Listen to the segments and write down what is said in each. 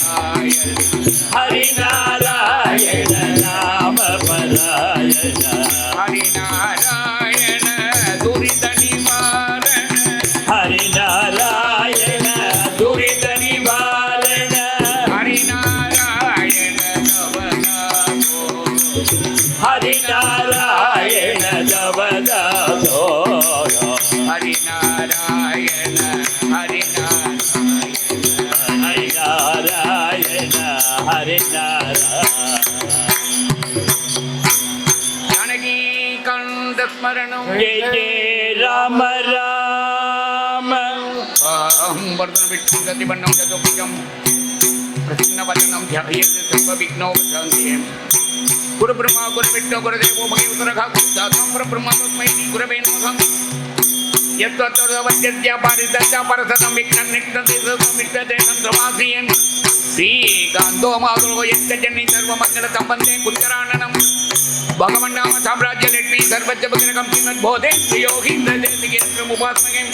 Hari Narayana Hari Narayana Namaparayana Janaki கந்த ஸ்மரணம் ஜெய ஜெய ராம ராம வர்தன விஷ்ணு கதிபண்ணம் ஜதோபிகம் பிரசன்னவதனம் ध्यायेत् सर्वविघ्नोपशान्तिः गुरुब्रह्मा गुरुविष्णु गुरुदेवो महेश्वरः गुरुदासं परब्रह्म तस्मै श्री गुरवे नमः यत्त्वत्तदवद्यत्या पारिदत्या परसनं विघ्नं निष्ठते समिष्ठते सन्त्रमासीयन् సమిష్టతే సంధ్రమాశ్రియం సర్వమంగళ సంబంధే కుంజరాణనం భగవన్నామ సామ్రాజ్య లక్ష్మీ సర్వజ్ఞ భగనకం శ్రీమద్ బోధే శ్రీయోగీంద్రముపాస్మయం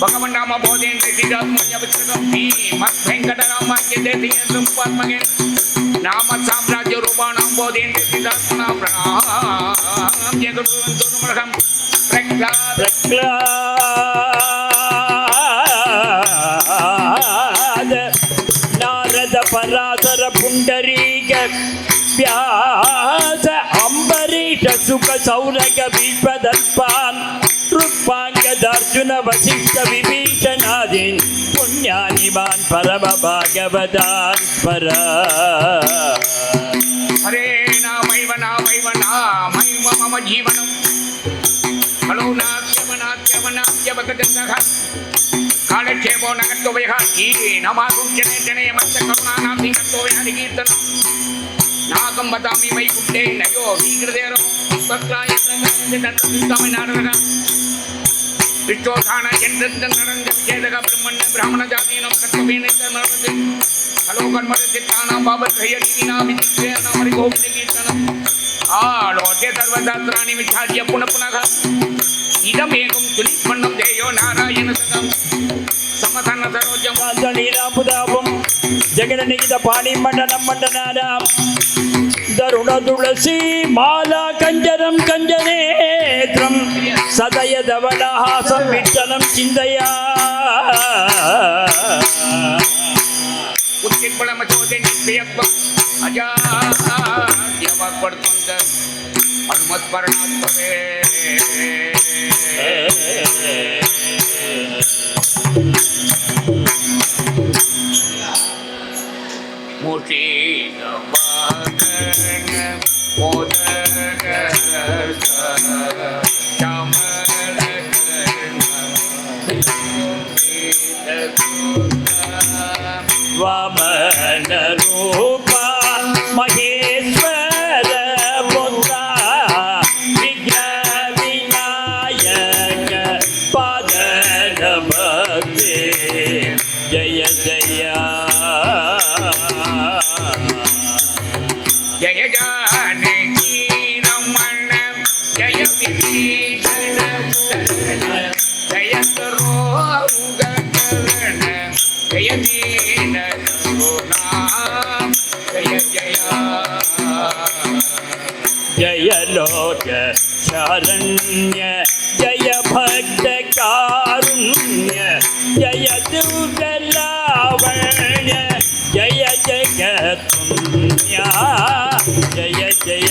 భగవన్నామ బోధేంద్ర శ్రీరాత్మజ పుస్తకం శ్రీమద్ వెంకటరామాఖ్యదేశీయంద్రముపాస్మయం నామ సామ్రాజ్య రూపాణం బోధేంద్ర శ్రీరాత్మనాం పరాశర పుండరీక వ్యాస అంబరీష సుఖ సౌరగ విశ్వదల్పాన్ రుక్మాంగదార్జున వశిష్ఠ విభీషణాదీన్ పుణ్యానిమాన్ పరమ భాగవతాన్ పరా హరే నామైవ నామైవ నామైవ మమ జీవనం హలో ಕಾಳಕ್ಷೇಪೋ ನಗತ್ವಯ ಈ ನಮಾಸೂಚನೆ ಜನೇ ಮತ್ತ ಕರುಣಾನಾಥಿ ಕತ್ವಯ ಹರಿಕೀರ್ತನ ನಾಗಂ ವದಾಮಿ ಮೈ ಕುಟ್ಟೆ ನಯೋ ಹೀಕೃತೇರ ಪತ್ರಾಯ ತಮಿಳ್ನಾಡಕ ವಿಶ್ವೋಧಾನ ಎಂದ್ರಂಗ ಛೇದಕ ಬ್ರಹ್ಮಣ್ಯ ಬ್ರಾಹ್ಮಣ ಜಾತೀನ ಕತ್ವಮೇನ ಹಲೋ ಕರ್ಮದ ಚಿತ್ತಾನಾಂ ಬಾಬದ್ರಯ ಗೀನಾ ವಿಚಿತ್ರೇನ ಮರಿ ಗೋವಿಂದ ಕೀರ್ತನ ಆಳೋಕೆ ಸರ್ವದಾತ್ರಾಣಿ ವಿಚಾರ್ಯ ಪುನಃ ಪುನಃ இதமேகும் துணிப்பண்ணும் தேயோ நாராயண சதம். சமதன சரோஜம். நீராம்புதாபம் ஜெகநீத பாணி மண்டனம் மண்டனாராம் தருண துளசி மாலா கஞ்சனம் கஞ்சநேத்திரம். சதய தவனஹாசம் விட்டனம் சிந்தையா. உச்சின்புலமச்சோதே நித்தியத்வம் அஜாத்யவாக்படுத்துங்க हनुमत्परणात्मके मूर्ति ஜய ஜானகி ரமண ஜய விபீஷண ஜய சரோக கரண ஜய தீன ஜய ஜய ஜயலோக சரண்ய ஜய பக்த காருண்ய ஜய தூத జగత్పుణ్య జయ జయ.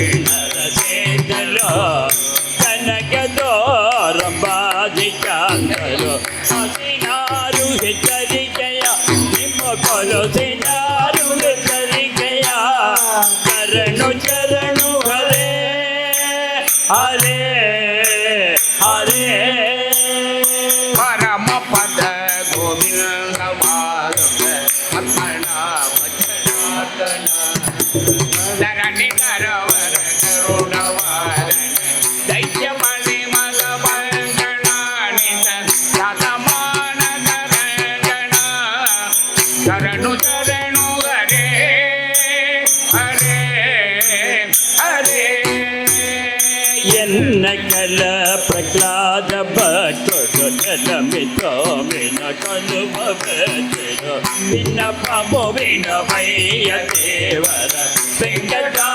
నరసేనలో తనక దోరం బాధికాందరో అసినారు హెచ్చ విన్నపము వినమయ్య దేవర వెంకటా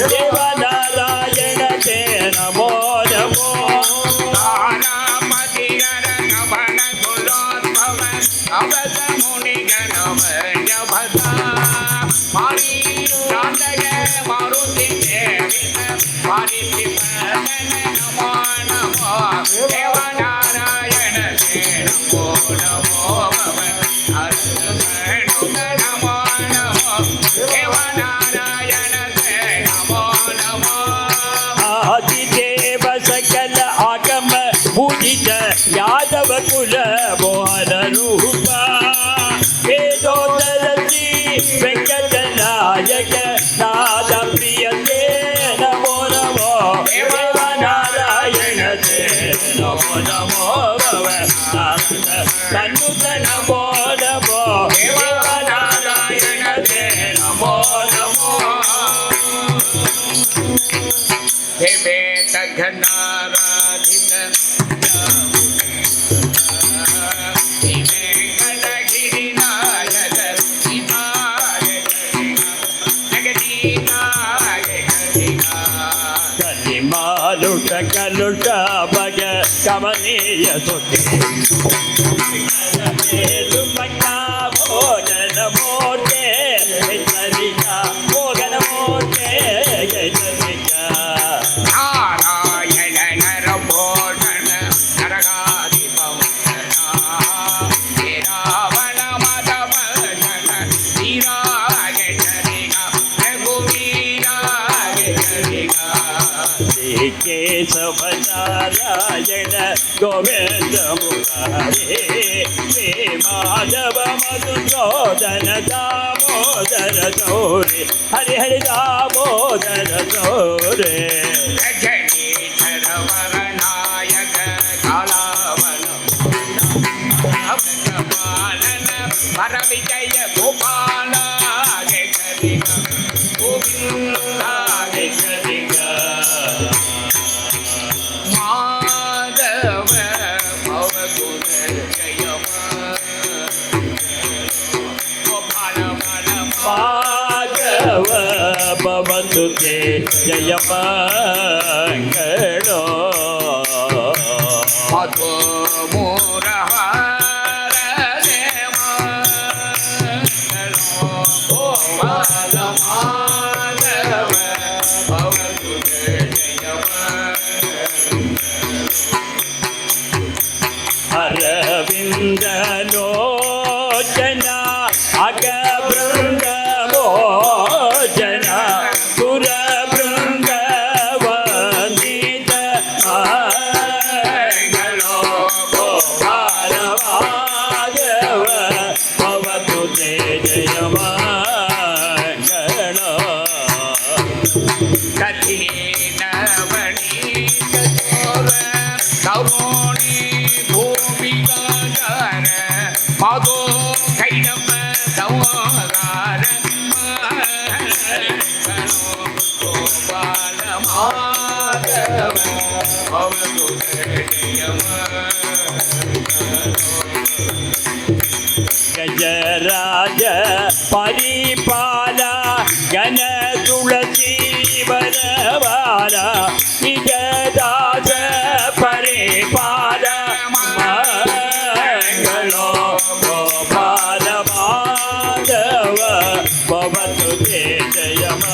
శివనారాయణ చే నమో నమో నానామతి గణవన గుణోద్భవ అవత ముని గణవన భద మారి చాండగ మారుతి చే మారి నమో నమో கண்முத்த நம்போ మాలుట కలుట బగ కమనీయ తుటి కేశవనారాయణ గోవిందమురారే శ్రీ మాధవ మధుసోదన దామోదర గౌరే హరి హరి దామోదర గౌరే పర విజయ గోపాల గోవింద ஜயமங்களோ. அதோ மூரஹரே மாதமா जय मा രാജ പരിപാല ഗന തുളസീവരവാല നിജദാസ പരിപാല മംഗളോ ഗോപാല മാധവ ഭവതു ജയമ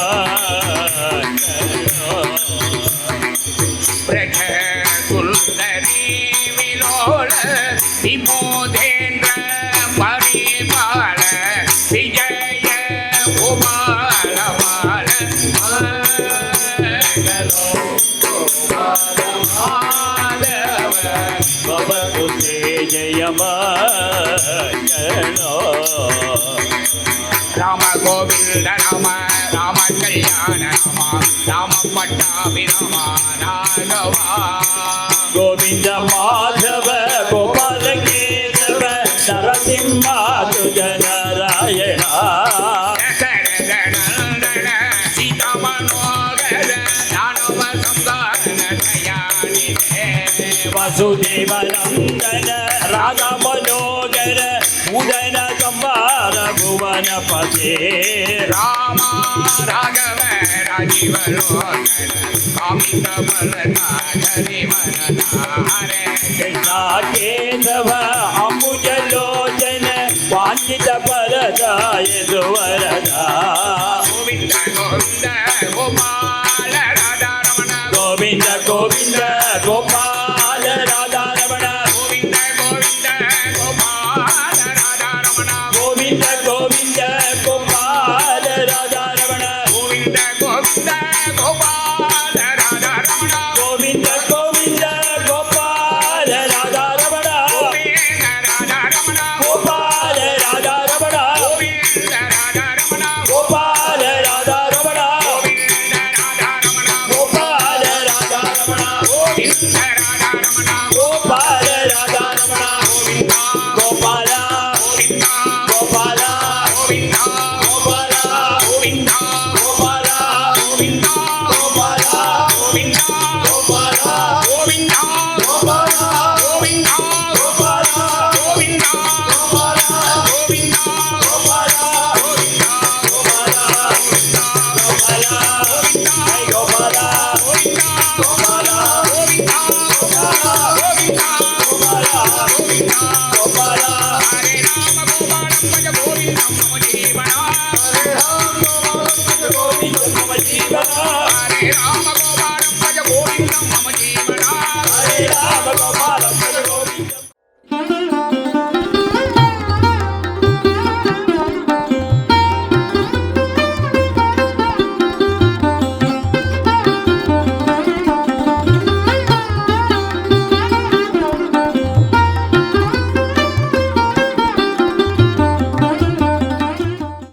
പ്രഖ കുൽദരീ വിലോള വിമോദേന്ദ്ര ரமயமாயணோ ராம கோவிந்த ராம ராம கல்யாண ராமா ராம பட்டாபி ராகவா அறிவலோ காந்தபல நாகரிவன கேதவ அமுஜலோச்சன வாஞ்சித பரதாயது வரதா கோவிந்த கோவிந்த கோபால கோவிந்த கோவிந்த கோபால